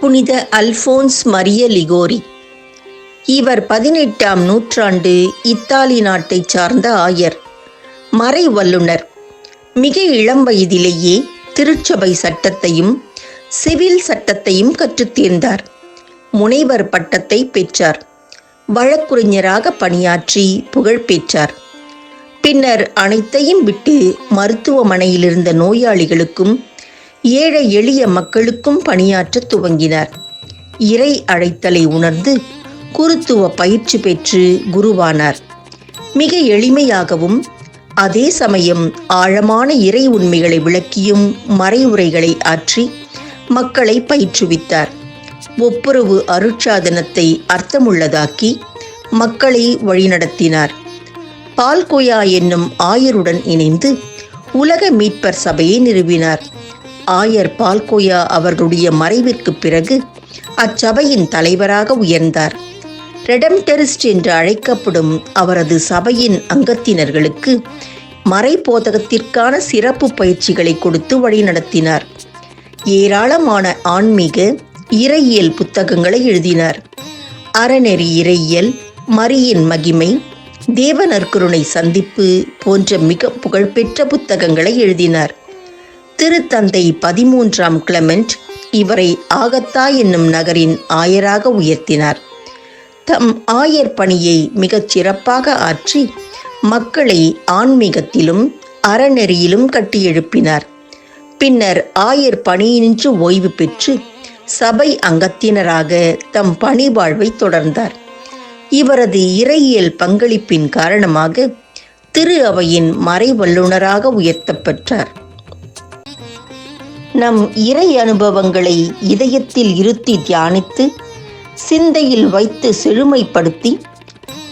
புனித அல்போன்ஸ் மரிய லிகோரி. இவர் பதினெட்டாம் நூற்றாண்டு இத்தாலி நாட்டைச் சார்ந்த ஆயர் மறை வல்லுனர் மிக இளம் வயதிலேயே திருச்சபை சட்டத்தையும் சிவில் சட்டத்தையும் கற்றுத் தேர்ந்தார் முனைவர் பட்டத்தை பெற்றார். வழக்குரைஞராக பணியாற்றி புகழ் பெற்றார். பின்னர் அனைத்தையும் விட்டு மருத்துவமனையில் இருந்த நோயாளிகளுக்கும் ஏழை எளிய மக்களுக்கும் பணியாற்றத் துவங்கினார். இறை அழைத்தலை உணர்ந்து குருத்துவ பயிற்சி பெற்று குருவானார். மிக எளிமையாகவும் அதே சமயம் ஆழமான இறை உண்மைகளை விளக்கியும் மறைவுரைகளை ஆற்றி மக்களை பயிற்றுவித்தார். ஒப்புரவு அருட்சாதனத்தை அர்த்தமுள்ளதாக்கி மக்களை வழிநடத்தினார். பால்கோயா என்னும் ஆயருடன் இணைந்து உலக மீட்பர் சபையை நிறுவினார். ஆயர் பால்கோயா அவர்களுடைய மறைவிற்கு பிறகு அச்சபையின் தலைவராக உயர்ந்தார். ரெடம்டெரிஸ்ட் என்று அழைக்கப்படும் அவரது சபையின் அங்கத்தினர்களுக்கு மறைபோதகத்திற்கான சிறப்பு பயிற்சிகளை கொடுத்து வழிநடத்தினார். ஏராளமான ஆன்மீக இறையியல் புத்தகங்களை எழுதினார். அறநெறி இறையியல் மரியின் மகிமை தேவநற்கருணை சந்திப்பு போன்ற மிக புகழ்பெற்ற புத்தகங்களை எழுதினார். திருத்தந்தை பதிமூன்றாம் கிளமெண்ட் இவரை ஆகத்தா என்னும் நகரின் ஆயராக உயர்த்தினார். தம் ஆயர் பணியை மிகச் சிறப்பாக ஆற்றி மக்களை ஆன்மீகத்திலும் அறநெறியிலும் கட்டியெழுப்பினார் பின்னர் ஆயர் பணியினின்று ஓய்வு பெற்று சபை அங்கத்தினராக தம் பணி வாழ்வை தொடர்ந்தார். இவரது இறையியல் பங்களிப்பின் காரணமாக திரு அவையின் மறை வல்லுநராக உயர்த்தப்பெற்றார். நம் இறை அனுபவங்களை இதயத்தில் இருத்தி தியானித்து சிந்தையில் வைத்து செழுமைப்படுத்தி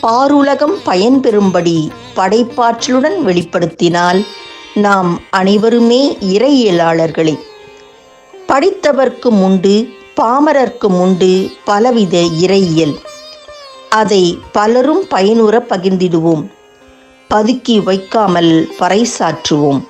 பாருலகம் பயன்பெறும்படி படைப்பாற்றலுடன் வெளிப்படுத்தினால் நாம் அனைவருமே இறையியலாளர்களே. படித்தவர்க்கும் உண்டு பாமரர்க்கும் உண்டு பலவித இறையியல். அதை பலரும் பயனுற பகிர்ந்திடுவோம். பதுக்கி வைக்காமல் பறைசாற்றுவோம்.